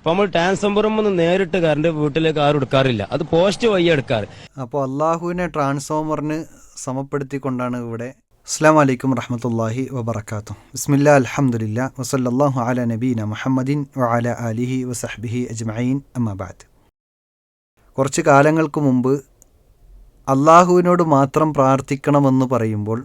അപ്പൊ നമ്മൾ ട്രാൻസ്ഫോമർ ഒന്ന് നേരിട്ട് കറണ്ട് വീട്ടിലേക്ക് ആരും എടുക്കാറില്ല. അത് പോസ്റ്റ് വഴി എടുക്കാറ്. അപ്പോൾ അള്ളാഹുവിനെ ട്രാൻസ്ഫോമറിന് സമപ്പെടുത്തിക്കൊണ്ടാണ് ഇവിടെ. അസ്സാം വലൈക്കും റഹമത്തല്ലാഹി വബർക്കാത്തു ബിസ്മില്ല അലഹമുല്ല വസല്ലല്ലാഹു അല നബീന മുഹമ്മദിൻ വഅല അലിഹി വസഹ്ബിഹി അജ്മഈൻ. അമ്മബാദ് കുറച്ച് കാലങ്ങൾക്ക് മുമ്പ് അള്ളാഹുവിനോട് മാത്രം പ്രാർത്ഥിക്കണമെന്ന് പറയുമ്പോൾ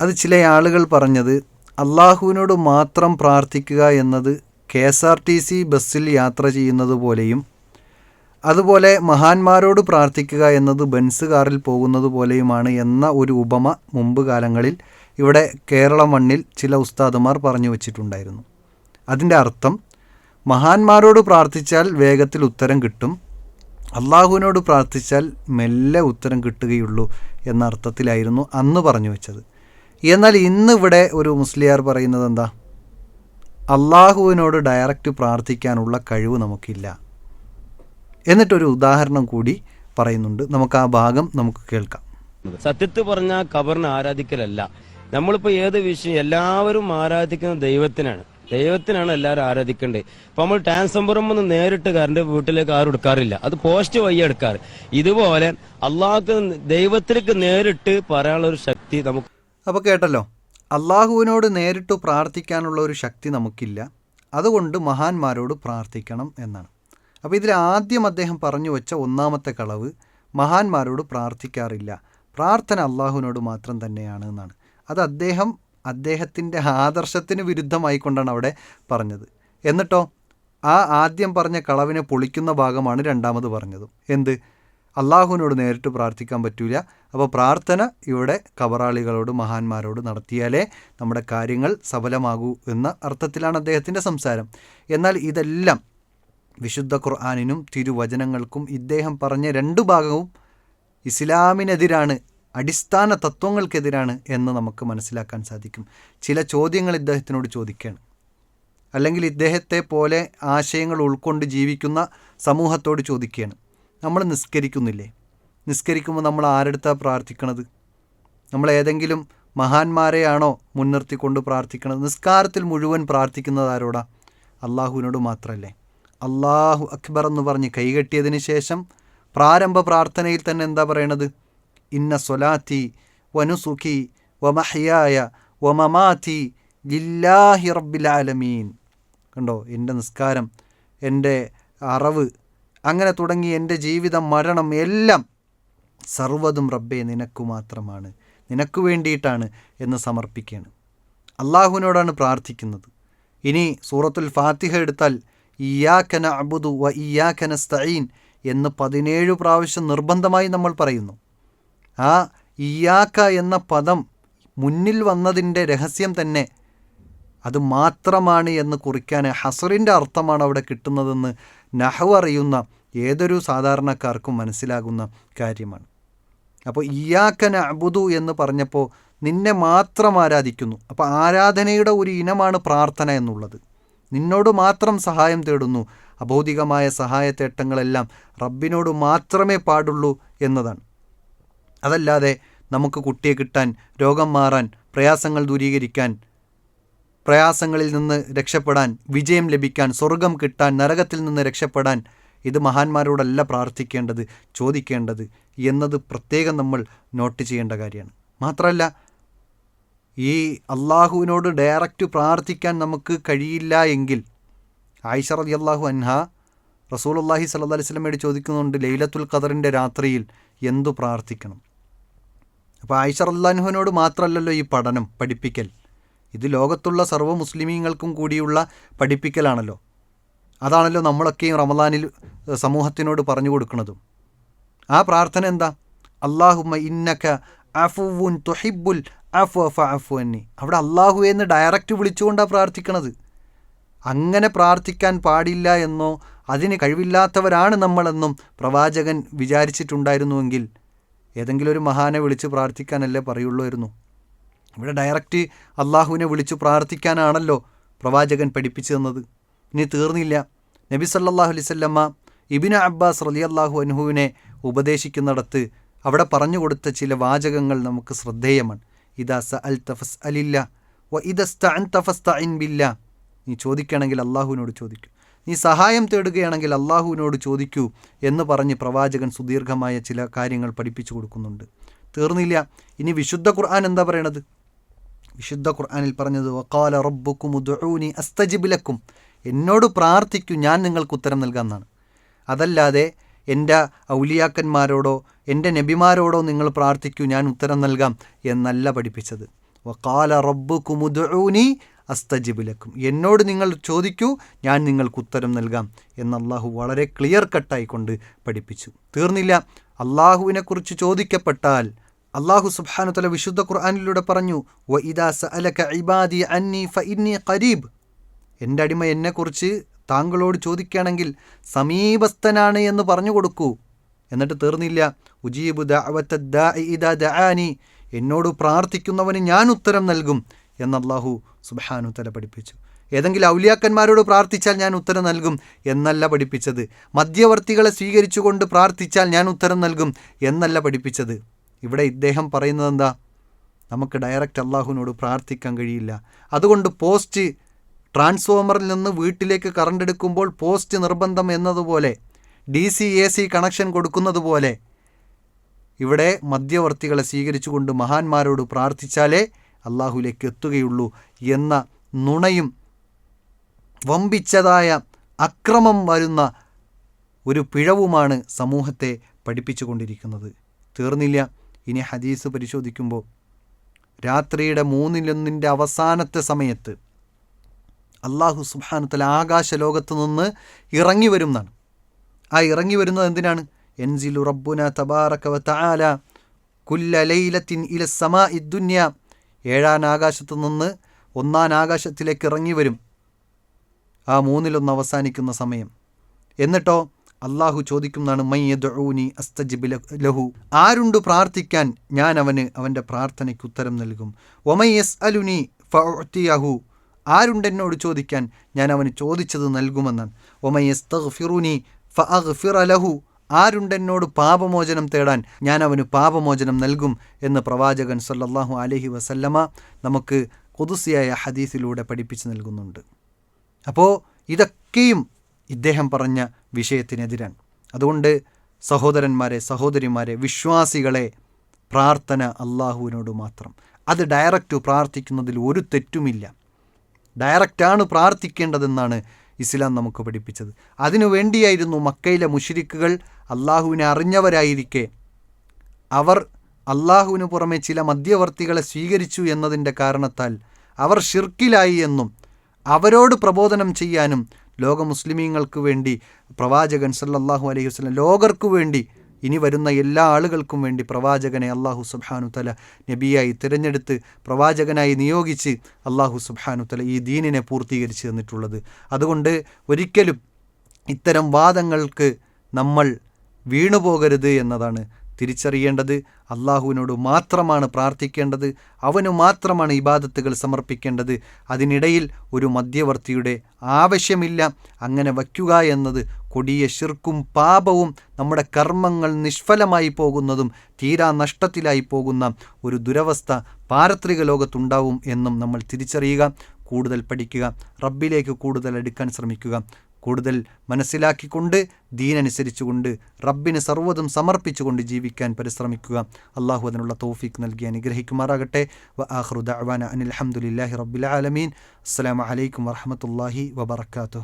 അത് ചില ആളുകൾ പറഞ്ഞത് അള്ളാഹുവിനോട് മാത്രം പ്രാർത്ഥിക്കുക എന്നത് K S R T C ബസ്സിൽ യാത്ര ചെയ്യുന്നത് പോലെയും അതുപോലെ മഹാന്മാരോട് പ്രാർത്ഥിക്കുക എന്നത് ബെൻസ് കാറിൽ പോകുന്നത് പോലെയുമാണ് എന്ന ഒരു ഉപമ മുമ്പ് കാലങ്ങളിൽ ഇവിടെ കേരള മണ്ണിൽ ചില ഉസ്താദുമാർ പറഞ്ഞു വച്ചിട്ടുണ്ടായിരുന്നു. അതിന്റെ അർത്ഥം മഹാന്മാരോട് പ്രാർത്ഥിച്ചാൽ വേഗത്തിൽ ഉത്തരം കിട്ടും അള്ളാഹുവിനോട് പ്രാർത്ഥിച്ചാൽ മെല്ലെ ഉത്തരം കിട്ടുകയുള്ളൂ എന്ന അർത്ഥത്തിലായിരുന്നു അന്ന് പറഞ്ഞു വെച്ചത്. എന്നാൽ ഇന്നിവിടെ ഒരു മുസ്ലിയാർ പറയുന്നത് എന്താ? അള്ളാഹുവിനോട് ഡയറക്റ്റ് പ്രാർത്ഥിക്കാനുള്ള കഴിവ് നമുക്കില്ല. എന്നിട്ടൊരു ഉദാഹരണം കൂടി പറയുന്നുണ്ട്. നമുക്ക് ആ ഭാഗം നമുക്ക് കേൾക്കാം. സത്യത്തിൽ പറഞ്ഞ കബറിനെ ആരാധിക്കലല്ല. നമ്മളിപ്പോ ഏത് വിഷയം എല്ലാവരും ആരാധിക്കുന്ന ദൈവത്തിനാണ്. ദൈവത്തിനാണ് എല്ലാവരും ആരാധിക്കേണ്ടത് ഇപ്പൊ നമ്മൾ ട്രാൻസ്ഫോമറും ഒന്ന് നേരിട്ട് കറണ്ട് വീട്ടിലേക്ക് ആരും എടുക്കാറില്ല. അത് പോസ്റ്റ് വഴി എടുക്കാറ്. ഇതുപോലെ അള്ളാഹ്ക്ക് ദൈവത്തിലേക്ക് നേരിട്ട് പറയാനുള്ള ഒരു ശക്തി നമുക്ക് അപ്പൊ കേട്ടല്ലോ. അള്ളാഹുവിനോട് നേരിട്ട് പ്രാർത്ഥിക്കാനുള്ള ഒരു ശക്തി നമുക്കില്ല. അതുകൊണ്ട് മഹാന്മാരോട് പ്രാർത്ഥിക്കണം എന്നാണ്. അപ്പോൾ ഇതിൽ ആദ്യം അദ്ദേഹം പറഞ്ഞു വെച്ച ഒന്നാമത്തെ കളവ് മഹാന്മാരോട് പ്രാർത്ഥിക്കാറില്ല. പ്രാർത്ഥന അള്ളാഹുവിനോട് മാത്രം തന്നെയാണ് എന്നാണ്. അത് അദ്ദേഹം അദ്ദേഹത്തിന്റെ ആദർശത്തിന് വിരുദ്ധമായിക്കൊണ്ടാണ് അവിടെ പറഞ്ഞത്. എന്നിട്ടോ? ആ ആദ്യം പറഞ്ഞ കളവിനെ പൊളിക്കുന്ന ഭാഗമാണ് രണ്ടാമത് പറഞ്ഞതും. എന്ത്? അള്ളാഹുവിനോട് നേരിട്ട് പ്രാർത്ഥിക്കാൻ പറ്റൂല. അപ്പോൾ പ്രാർത്ഥന ഇവിടെ കബറാളികളോട് മഹാന്മാരോട് നടത്തിയാലേ നമ്മുടെ കാര്യങ്ങൾ സഫലമാകൂ എന്ന അർത്ഥത്തിലാണ് അദ്ദേഹത്തിന്റെ സംസാരം. എന്നാൽ ഇതെല്ലാം വിശുദ്ധ ഖുർആാനിനും തിരുവചനങ്ങൾക്കും ഇദ്ദേഹം പറഞ്ഞ രണ്ട് ഭാഗവും ഇസ്ലാമിനെതിരാണ് അടിസ്ഥാന തത്വങ്ങൾക്കെതിരാണ് എന്ന് നമുക്ക് മനസ്സിലാക്കാൻ സാധിക്കും. ചില ചോദ്യങ്ങൾ ഇദ്ദേഹത്തിനോട് ചോദിക്കുകയാണ് അല്ലെങ്കിൽ ഇദ്ദേഹത്തെ പോലെ ആശയങ്ങൾ ഉൾക്കൊണ്ട് ജീവിക്കുന്ന സമൂഹത്തോട് ചോദിക്കുകയാണ്. നമ്മൾ നിസ്കരിക്കുന്നില്ലേ? നിസ്കരിക്കുമ്പോൾ നമ്മൾ ആരെടുത്താണ് പ്രാർത്ഥിക്കണത്? നമ്മൾ ഏതെങ്കിലും മഹാന്മാരെയാണോ മുൻനിർത്തിക്കൊണ്ട് പ്രാർത്ഥിക്കണത്? നിസ്കാരത്തിൽ മുഴുവൻ പ്രാർത്ഥിക്കുന്നത് ആരോടാ? അള്ളാഹുവിനോട് മാത്രമല്ലേ അള്ളാഹു അക്ബർ എന്ന് പറഞ്ഞ് കൈകെട്ടിയതിന് ശേഷം പ്രാരംഭ പ്രാർത്ഥനയിൽ തന്നെ എന്താ പറയണത്? ഇന്ന സൊലാത്തി വനുസുഖി വമഹയായ വമമാതി ലില്ലാഹി റബ്ബിലാലമീൻ കണ്ടോ? എന്റെ നിസ്കാരം എന്റെ അറവ് അങ്ങനെ തുടങ്ങി എന്റെ ജീവിതം മരണം എല്ലാം സർവതും റബ്ബെ നിനക്കു മാത്രമാണ്. നിനക്ക് വേണ്ടിയിട്ടാണ് എന്ന് സമർപ്പിക്കുകയാണ്. അള്ളാഹുവിനോടാണ് പ്രാർത്ഥിക്കുന്നത്. ഇനി സൂറത്തുൽ ഫാത്തിഹ എടുത്താൽ ഇയാക്കന അബുദു വ ഇയാക്കന സ്തഈൻ എന്ന് പതിനേഴ് പ്രാവശ്യം നിർബന്ധമായി നമ്മൾ പറയുന്നു. ആ ഇയാക്ക എന്ന പദം മുന്നിൽ വന്നതിന്റെ രഹസ്യം തന്നെ അത് മാത്രമാണ് എന്ന് കുറിക്കാൻ ഹസറിന്റെ അർത്ഥമാണ് അവിടെ കിട്ടുന്നതെന്ന് നഹവ് അറിയുന്ന ഏതൊരു സാധാരണക്കാർക്കും മനസ്സിലാകുന്ന കാര്യമാണ്. അപ്പോൾ ഇയാക്കൻ അബുദു എന്ന് പറഞ്ഞപ്പോൾ നിന്നെ മാത്രം ആരാധിക്കുന്നു. അപ്പോൾ ആരാധനയുടെ ഒരു ഇനമാണ് പ്രാർത്ഥന എന്നുള്ളത്. നിന്നോട് മാത്രം സഹായം തേടുന്നു. അഭൗതികമായ സഹായത്തേട്ടങ്ങളെല്ലാം റബ്ബിനോട് മാത്രമേ പാടുള്ളൂ എന്നതാണ്. അതല്ലാതെ നമുക്ക് കുട്ടിയെ കിട്ടാൻ രോഗം മാറാൻ പ്രയാസങ്ങൾ ദൂരീകരിക്കാൻ പ്രയാസങ്ങളിൽ നിന്ന് രക്ഷപ്പെടാൻ വിജയം ലഭിക്കാൻ സ്വർഗം കിട്ടാൻ നരകത്തിൽ നിന്ന് രക്ഷപ്പെടാൻ ഇത് മഹാന്മാരോടല്ല പ്രാർത്ഥിക്കേണ്ടത് ചോദിക്കേണ്ടത് എന്നത് പ്രത്യേകം നമ്മൾ നോട്ട് ചെയ്യേണ്ട കാര്യമാണ്. മാത്രമല്ല ഈ അള്ളാഹുവിനോട് ഡയറക്റ്റ് പ്രാർത്ഥിക്കാൻ നമുക്ക് കഴിയില്ല എങ്കിൽ ആയിഷ റതി അള്ളാഹു അൻഹ റസൂൽ അള്ളാഹി സല്ല അലൈഹി സ്വലമയോട് ചോദിക്കുന്നുണ്ട് ലൈലത്തുൽ ഖദറിന്റെ രാത്രിയിൽ എന്തു പ്രാർത്ഥിക്കണം? അപ്പോൾ ആയിഷ അള്ളാഹുവിനോട് മാത്രമല്ലല്ലോ ഈ പഠനം പഠിപ്പിക്കൽ. ഇത് ലോകത്തുള്ള സർവ മുസ്ലിമീങ്ങൾക്കും കൂടിയുള്ള പഠിപ്പിക്കലാണല്ലോ. അതാണല്ലോ നമ്മളൊക്കെയും റമദാനിൽ സമൂഹത്തിനോട് പറഞ്ഞു കൊടുക്കുന്നതും. ആ പ്രാർത്ഥന എന്താ? അള്ളാഹുമ്മ ഇന്നക്ക അഫുവുൻ തൊഹിബുൽ അഫു അഫ അഫു എന്നി അവിടെ അള്ളാഹു എന്ന് ഡയറക്റ്റ് വിളിച്ചുകൊണ്ടാണ് പ്രാർത്ഥിക്കണത്. അങ്ങനെ പ്രാർത്ഥിക്കാൻ പാടില്ല എന്നോ അതിന് കഴിവില്ലാത്തവരാണ് നമ്മളെന്നും പ്രവാചകൻ വിചാരിച്ചിട്ടുണ്ടായിരുന്നുവെങ്കിൽ ഏതെങ്കിലും ഒരു മഹാനെ വിളിച്ച് പ്രാർത്ഥിക്കാനല്ലേ പറയുള്ളൂയിരുന്നു. ഇവിടെ ഡയറക്റ്റ് അള്ളാഹുവിനെ വിളിച്ചു പ്രാർത്ഥിക്കാനാണല്ലോ പ്രവാചകൻ പഠിപ്പിച്ചു തന്നത്. ഇനി തീർന്നില്ല. നബി സല്ലാഹു അലിസല്ലമ്മ ഇബിന അബ്ബാസ് റലി അള്ളാഹു അനുഹുവിനെ ഉപദേശിക്കുന്നിടത്ത് അവിടെ പറഞ്ഞു കൊടുത്ത ചില വാചകങ്ങൾ നമുക്ക് ശ്രദ്ധേയമാണ്. ഇദാ സ അൽ തഫസ് അലില്ല വ ഇദസ്ത തഫസ് ഇൻ ബില്ല. നീ ചോദിക്കണമെങ്കിൽ അള്ളാഹുവിനോട് ചോദിക്കൂ. നീ സഹായം തേടുകയാണെങ്കിൽ അള്ളാഹുവിനോട് ചോദിക്കൂ എന്ന് പറഞ്ഞ് പ്രവാചകൻ സുദീർഘമായ ചില കാര്യങ്ങൾ പഠിപ്പിച്ചു കൊടുക്കുന്നുണ്ട്. തീർന്നില്ല. ഇനി വിശുദ്ധ ഖുർആൻ എന്താ പറയണത്? വിശുദ്ധ ഖുർആാനിൽ പറഞ്ഞത് വക്കാല റബ്ബുക്കും ഉദൂനി അസ്തജിബിലക്കും എന്നോട് പ്രാർത്ഥിക്കൂ ഞാൻ നിങ്ങൾക്ക് ഉത്തരം നൽകാമെന്നാണ്. അതല്ലാതെ എന്റെ ഔലിയാക്കന്മാരോടോ എന്റെ നബിമാരോടോ നിങ്ങൾ പ്രാർത്ഥിക്കൂ ഞാൻ ഉത്തരം നൽകാം എന്നല്ല പഠിപ്പിച്ചത്. വക്കാല റബ്ബുക്കും ഉദൂനി അസ്തജിബിലക്കും എന്നോട് നിങ്ങൾ ചോദിക്കൂ ഞാൻ നിങ്ങൾക്ക് ഉത്തരം നൽകാം എന്ന് അള്ളാഹു വളരെ ക്ലിയർ കട്ടായിക്കൊണ്ട് പഠിപ്പിച്ചു. തീർന്നില്ല. അള്ളാഹുവിനെക്കുറിച്ച് ചോദിക്കപ്പെട്ടാൽ അള്ളാഹു സുബാനുതല വിശുദ്ധ ഖുർആാനിലൂടെ പറഞ്ഞു വ ഇദാ സഅലക ഇബാദി അന്നി എന്റെ അടിമ എന്നെക്കുറിച്ച് താങ്കളോട് ചോദിക്കുകയാണെങ്കിൽ സമീപസ്ഥനാണ് എന്ന് പറഞ്ഞു കൊടുക്കൂ. എന്നിട്ട് തീർന്നില്ല ഉജീബു എന്നോട് പ്രാർത്ഥിക്കുന്നവന് ഞാൻ ഉത്തരം നൽകും എന്ന് അള്ളാഹു സുബ്ഹാനു തല പഠിപ്പിച്ചു. ഏതെങ്കിലും ഔലിയാക്കന്മാരോട് പ്രാർത്ഥിച്ചാൽ ഞാൻ ഉത്തരം നൽകും എന്നല്ല പഠിപ്പിച്ചത്. മധ്യവർത്തികളെ സ്വീകരിച്ചുകൊണ്ട് പ്രാർത്ഥിച്ചാൽ ഞാൻ ഉത്തരം നൽകും എന്നല്ല പഠിപ്പിച്ചത്. ഇവിടെ ഇദ്ദേഹം പറയുന്നത് എന്താ? നമുക്ക് ഡയറക്റ്റ് അള്ളാഹുവിനോട് പ്രാർത്ഥിക്കാൻ കഴിയില്ല. അതുകൊണ്ട് പോസ്റ്റ് ട്രാൻസ്ഫോമറിൽ നിന്ന് വീട്ടിലേക്ക് കറണ്ട് എടുക്കുമ്പോൾ പോസ്റ്റ് നിർബന്ധം എന്നതുപോലെ D C A C connection കൊടുക്കുന്നത് പോലെ ഇവിടെ മധ്യവർത്തികളെ സ്വീകരിച്ചുകൊണ്ട് മഹാന്മാരോട് പ്രാർത്ഥിച്ചാലേ അള്ളാഹുലേക്ക് എത്തുകയുള്ളൂ എന്ന നുണയും വമ്പിച്ചതായ അക്രമം വരുന്ന ഒരു പിഴവുമാണ് സമൂഹത്തെ പഠിപ്പിച്ചുകൊണ്ടിരിക്കുന്നത്. തീർന്നില്ല. ഇനി ഹദീസ് പരിശോധിക്കുമ്പോൾ രാത്രിയുടെ മൂന്നിലൊന്നിന്റെ അവസാനത്തെ സമയത്ത് അള്ളാഹു സുബാനത്തിൽ ആകാശ ലോകത്ത് നിന്ന് ഇറങ്ങി വരും എന്നാണ്. ആ ഇറങ്ങി വരുന്നത് എന്തിനാണ്? എൻസിലു റബ്ബുന തബാറക വ തആല കുല്ല ഇല സമാ ഇദ്ദുന്യ ഏഴാൻ ആകാശത്ത് നിന്ന് ഒന്നാം ആകാശത്തിലേക്ക് ഇറങ്ങി വരും. ആ മൂന്നിലൊന്ന് അവസാനിക്കുന്ന സമയം. എന്നിട്ടോ അള്ളാഹു ചോദിക്കുന്നതാണ് മയ്യദൂനി അസ്തജിബ് ലഹു. ആരുണ്ട് പ്രാർത്ഥിക്കാൻ ഞാൻ അവന് അവന്റെ പ്രാർത്ഥനയ്ക്ക് ഉത്തരം നൽകും. ഒമയ്യസ് അലുനി ഫിയാഹു ആരുണ്ട് എന്നോട് ചോദിക്കാൻ ഞാൻ അവന് ചോദിച്ചത് നൽകുമെന്നാണ്. ഒമയ്യസ് തഹ്ഫിറുനി ഫിറ ലഹു. ആരുണ്ട് എന്നോട് പാപമോചനം തേടാൻ ഞാൻ അവന് പാപമോചനം നൽകും എന്ന് പ്രവാചകൻ സല്ലാഹു അലഹി വസല്ലമ നമുക്ക് കൊതുസിയായ ഹദീസിലൂടെ പഠിപ്പിച്ചു നൽകുന്നുണ്ട്. അപ്പോൾ ഇതൊക്കെയും ഇദ്ദേഹം പറഞ്ഞ വിഷയത്തിനെതിരാണ്. അതുകൊണ്ട് സഹോദരന്മാരെ സഹോദരിമാരെ വിശ്വാസികളെ പ്രാർത്ഥന അള്ളാഹുവിനോട് മാത്രം. അത് ഡയറക്റ്റ് പ്രാർത്ഥിക്കുന്നതിൽ ഒരു തെറ്റുമില്ല. ഡയറക്റ്റാണ് പ്രാർത്ഥിക്കേണ്ടതെന്നാണ് ഇസ്ലാം നമുക്ക് പഠിപ്പിച്ചത്. അതിനു വേണ്ടിയായിരുന്നു മക്കയിലെ മുഷിരിക്കുകൾ അള്ളാഹുവിനെ അറിഞ്ഞവരായിരിക്കെ അവർ അള്ളാഹുവിന് പുറമെ ചില മധ്യവർത്തികളെ സ്വീകരിച്ചു എന്നതിന്റെ കാരണത്താൽ അവർ ഷിർക്കിലായി എന്നും അവരോട് പ്രബോധനം ചെയ്യാനും ലോക മുസ്ലിമീങ്ങൾക്ക് വേണ്ടി പ്രവാചകൻ സല്ലാഹു അലൈഹി വസ്ലം ലോകർക്കു വേണ്ടി ഇനി വരുന്ന എല്ലാ ആളുകൾക്കും വേണ്ടി പ്രവാചകനെ അള്ളാഹു സുബാനു തല നബിയായി തിരഞ്ഞെടുത്ത് പ്രവാചകനായി നിയോഗിച്ച് അള്ളാഹു സുബാനു തല ഈ ദീനിനെ പൂർത്തീകരിച്ച് തന്നിട്ടുള്ളത്. അതുകൊണ്ട് ഒരിക്കലും ഇത്തരം വാദങ്ങൾക്ക് നമ്മൾ വീണുപോകരുത് എന്നതാണ് തിരിച്ചറിയേണ്ടത് അള്ളാഹുവിനോട് മാത്രമാണ് പ്രാർത്ഥിക്കേണ്ടത് അവനു മാത്രമാണ് ഇബാദത്തുകൾ സമർപ്പിക്കേണ്ടത്. അതിനിടയിൽ ഒരു മധ്യവർത്തിയുടെ ആവശ്യമില്ല. അങ്ങനെ വയ്ക്കുക എന്നത് കൊടിയ ശിർക്കും പാപവും നമ്മുടെ കർമ്മങ്ങൾ നിഷ്ഫലമായി പോകുന്നതും തീരാ നഷ്ടത്തിലായി പോകുന്ന ഒരു ദുരവസ്ഥ പാരത്രിക ലോകത്തുണ്ടാവും എന്നും നമ്മൾ തിരിച്ചറിയുക കൂടുതൽ പഠിക്കുക റബ്ബിലേക്ക് കൂടുതൽ അടുക്കാൻ ശ്രമിക്കുക. കൂടുതൽ മനസ്സിലാക്കിക്കൊണ്ട് ദീനനുസരിച്ചുകൊണ്ട് റബ്ബിന് സർവതും സമർപ്പിച്ചുകൊണ്ട് ജീവിക്കാൻ പരിശ്രമിക്കുക. അള്ളാഹു അതിനുള്ള തോഫീക്ക് നൽകി അനുഗ്രഹിക്കുമാറാകട്ടെ. വ ആഹ്റുദ ദഅവാന അനിൽ അഹമ്മദില്ലാഹി റബ്ബിൽ ആലമീൻ. അസ്സലാമു അലൈക്കും വറഹമത്തല്ലാഹി വബർക്കാത്തു